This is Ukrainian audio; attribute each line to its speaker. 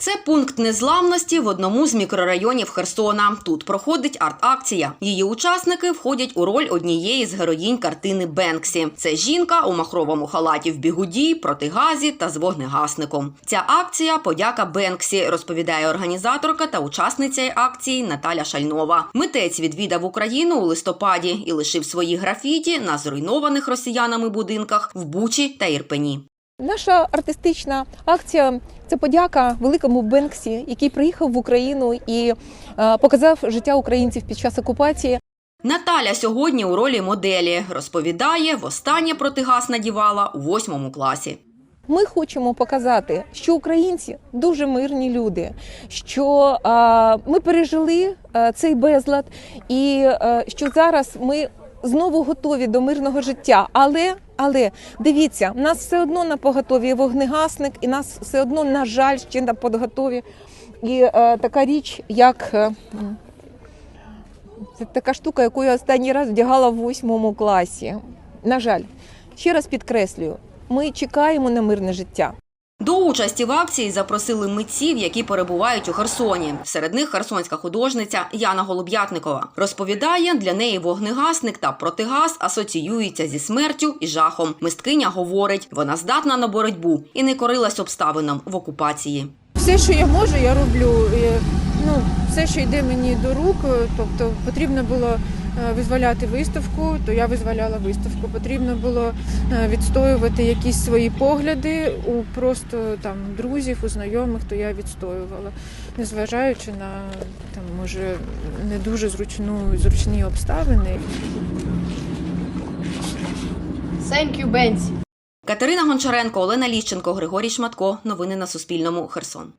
Speaker 1: Це пункт незламності в одному з мікрорайонів Херсона. Тут проходить арт-акція. Її учасники входять у роль однієї з героїнь картини Бенксі. Це жінка у махровому халаті в бігуді, протигазі та з вогнегасником. Ця акція подяка Бенксі, розповідає організаторка та учасниця акції Наталя Шальнова. Митець відвідав Україну у листопаді і лишив свої графіті на зруйнованих росіянами будинках в Бучі та Ірпені.
Speaker 2: Наша артистична акція це подяка великому Бенксі, який приїхав в Україну і е, показав життя українців під час окупації.
Speaker 1: Наталя сьогодні у ролі моделі розповідає, востаннє протигаз надівала у восьмому класі.
Speaker 2: Ми хочемо показати, що українці дуже мирні люди, що е, ми пережили е, цей безлад, і е, що зараз ми знову готові до мирного життя. Але але дивіться, в нас все одно на поготові вогнегасник, і нас все одно, на жаль, ще на поготові. І е, така річ, як е, це така штука, яку я останній раз вдягала в восьмому класі. На жаль, ще раз підкреслюю, ми чекаємо на мирне життя.
Speaker 1: До участі в акції запросили митців, які перебувають у Херсоні. Серед них херсонська художниця Яна Голуб'ятникова розповідає, для неї вогнегасник та протигаз асоціюються зі смертю і жахом. Мисткиня говорить, вона здатна на боротьбу і не корилась обставинам в окупації.
Speaker 3: все, що я можу, я роблю. Ну, все, що йде мені до рук, тобто потрібно було визволяти виставку, то я визволяла виставку. Потрібно було е, відстоювати якісь свої погляди у просто там друзів, у знайомих, то я відстоювала, незважаючи на там, може, не дуже зручну зручні обставини.
Speaker 4: Thank you, Бенсі.
Speaker 1: Катерина Гончаренко, Олена Ліщенко, Григорій Шматко. Новини на Суспільному. Херсон.